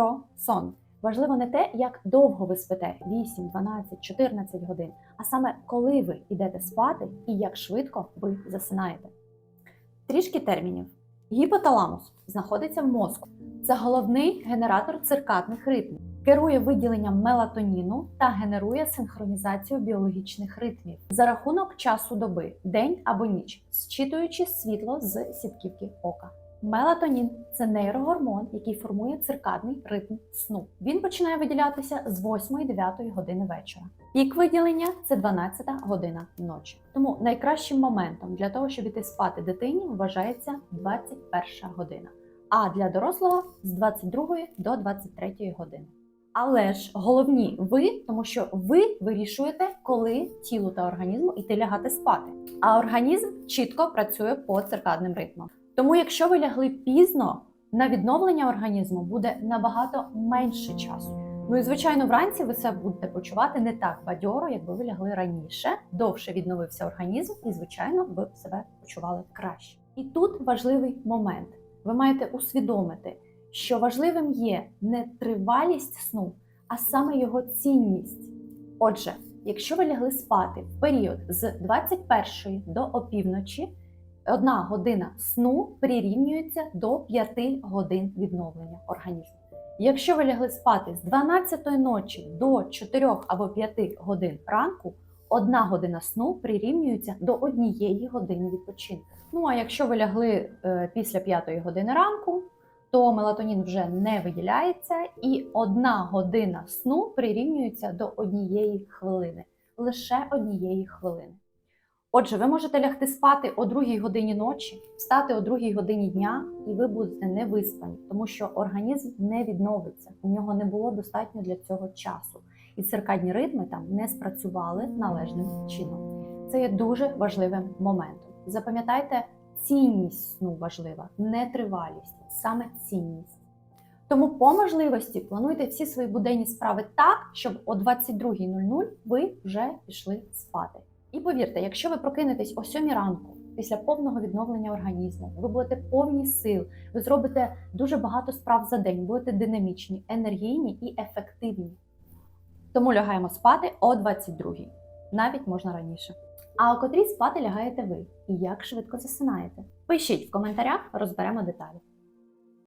про сон. Важливо не те, як довго ви спите 8, 12, 14 годин, а саме коли ви йдете спати і як швидко ви засинаєте. Трішки термінів. Гіпоталамус знаходиться в мозку. Це головний генератор циркадних ритмів, керує виділенням мелатоніну та генерує синхронізацію біологічних ритмів за рахунок часу доби, день або ніч, зчитуючи світло з сітківки ока. Мелатонін це нейрогормон, який формує циркадний ритм сну. Він починає виділятися з 8-9 години вечора. Пік виділення це 12 година ночі. Тому найкращим моментом для того, щоб іти спати дитині, вважається 21 година, а для дорослого з 22 до 23 години. Але ж головні ви, тому що ви вирішуєте, коли тілу та організму йти лягати спати. А організм чітко працює по циркадним ритмам. Тому, якщо ви лягли пізно, на відновлення організму буде набагато менше часу. Ну і звичайно, вранці ви себе будете почувати не так бадьоро, якби ви лягли раніше. Довше відновився організм, і звичайно, ви б себе почували краще. І тут важливий момент. Ви маєте усвідомити, що важливим є не тривалість сну, а саме його цінність. Отже, якщо ви лягли спати в період з 21 до опівночі, одна година сну прирівнюється до 5 годин відновлення організму. Якщо ви лягли спати з 12 ночі до 4 або 5 годин ранку, одна година сну прирівнюється до однієї години відпочинку. Ну а якщо ви лягли е, після 5 години ранку, то мелатонін вже не виділяється, і одна година сну прирівнюється до однієї хвилини, лише однієї хвилини. Отже, ви можете лягти спати о 2 годині ночі, встати о 2 годині дня, і ви будете не виспані, тому що організм не відновиться. У нього не було достатньо для цього часу. І циркадні ритми там не спрацювали належним чином. Це є дуже важливим моментом. Запам'ятайте, цінність сну важлива, не тривалість, саме цінність. Тому по можливості плануйте всі свої буденні справи так, щоб о 22.00 ви вже пішли спати. І повірте, якщо ви прокинетесь о 7 ранку після повного відновлення організму, ви будете повні сил, ви зробите дуже багато справ за день, будете динамічні, енергійні і ефективні. Тому лягаємо спати о 22 навіть можна раніше. А о котрій спати лягаєте ви і як швидко засинаєте? Пишіть в коментарях, розберемо деталі.